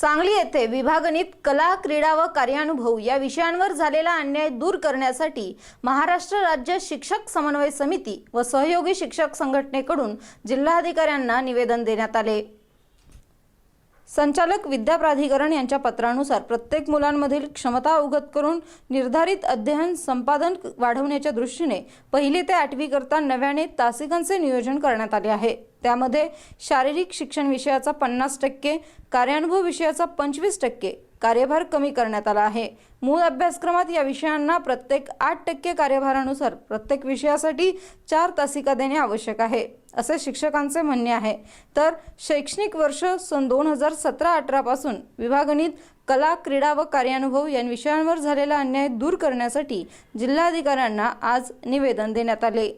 सांगली येथे विभागणीत कला क्रीडा व कार्यानुभव या विषयांवर झालेला अन्याय दूर करण्यासाठी महाराष्ट्र राज्य शिक्षक समन्वय समिती व सहयोगी शिक्षक संघटनेकडून जिल्हाधिकाऱ्यांना निवेदन देण्यात आले. संचालक विद्या प्राधिकरण यांच्या पत्रानुसार प्रत्येक मुलांमधील क्षमता अवगत करून निर्धारित अध्ययन संपादन वाढवण्याच्या दृष्टीने पहिली ते आठवी करता नव्याने तासिकांचे नियोजन करण्यात आले आहे. त्यामध्ये शारीरिक शिक्षण विषयाचा पन्नास टक्के कार्यानुभव विषयाचा पंचवीस टक्के कार्यभार कमी करण्यात आला आहे. मूळ अभ्यासक्रमात या विषयांना प्रत्येक आठ टक्के कार्यभारानुसार प्रत्येक विषयासाठी चार तासिका देणे आवश्यक आहे असे शिक्षकांचे म्हणणे आहे. तर शैक्षणिक वर्ष सन दोन हजार सतरा अठरापासून विभागणित कला क्रीडा व कार्यानुभव या विषयांवर झालेला अन्याय दूर करण्यासाठी जिल्हाधिकाऱ्यांना आज निवेदन देण्यात आले.